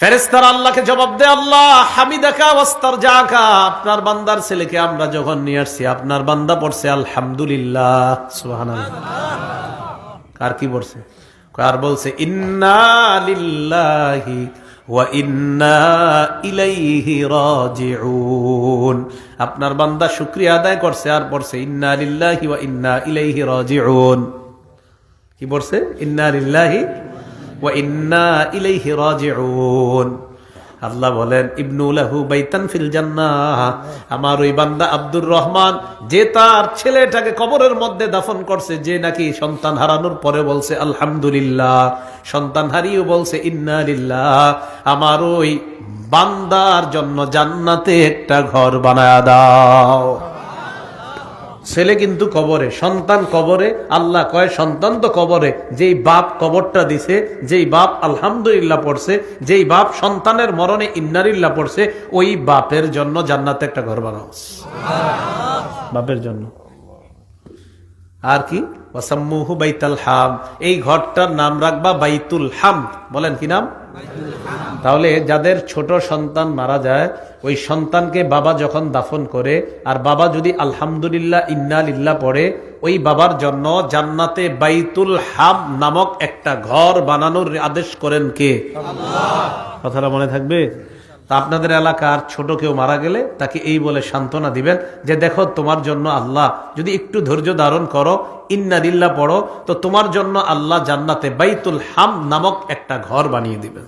ফেরেস্তার আল্লাহকে জবাব দে আল্লাহ, হামিদাকা ওয়াস্তার জাকা আপনার বান্দার ছেলেকে আমরা যখন নিয়ে আসছি, আপনার বান্দা পড়ছে, আলহামদুলিল্লাহ কার কি পড়ছে? কার বলছে, ইন্না আপনার বান্দা শুকরিয়া আদায় করছে, আর পড়ছে, ইন্না ওয়া ইন্না ইলাইহি রাজিউন। কি পড়ছে? ইন্না লিল্লাহি ওয়া ইন্না ইলাইহি রাজিউন। আল্লাহ বলেন ইবনুলাহু বাইতান ফিল জান্নাহ। আমার ওই বান্দা আব্দুর রহমান, যে তার ছেলেটাকে কবরের মধ্যে দাফন করছে, যে নাকি সন্তান হারানোর পরে বলছে, আলহামদুলিল্লাহ। সন্তান হারিয়েও বলছে, ইন্না লিল্লাহ। আমার ওই বান্দার জন্য জান্নাতে একটা ঘর বানায় দাও। ছেলে কিন্তু কবরে, সন্তান কবরে, আল্লাহ কয়, সন্তান তো কবরে। যেই বাপ কবরটা দিছে, যেই বাপ আলহামদুলিল্লাহ পড়ছে, যেই বাপ সন্তানের মরণে ইন্নারিল্লাহ পড়ছে, ওই বাপের জন্য জান্নাতে একটা ঘর বানাও। বাপের জন্য। আর কি? বাইতাল হাম। এই ঘরটার নাম রাখবা বাইতুল হাম। বলেন কি নাম? তাহলে যাদের ছোট সন্তান মারা যায়, ওই সন্তানকে বাবা যখন দাফন করে, আর বাবা যদি আলহামদুলিল্লাহ ইন্নালিল্লা পড়ে, ওই বাবার জন্য জান্নাতে বাইতুল হাম নামক একটা ঘর বানানোর আদেশ করেন কে? কথাটা মনে থাকবে? তা আপনাদের এলাকার ছোট কেউ মারা গেলে তাকে এই বলে সান্ত্বনা দিবেন যে দেখো, তোমার জন্য আল্লাহ, যদি একটু ধৈর্য ধারণ করো, ইন্না লিল্লাহ পড়ো, তো তোমার জন্য আল্লাহ জান্নাতে বাইতুল হাম নামক একটা ঘর বানিয়ে দিবেন।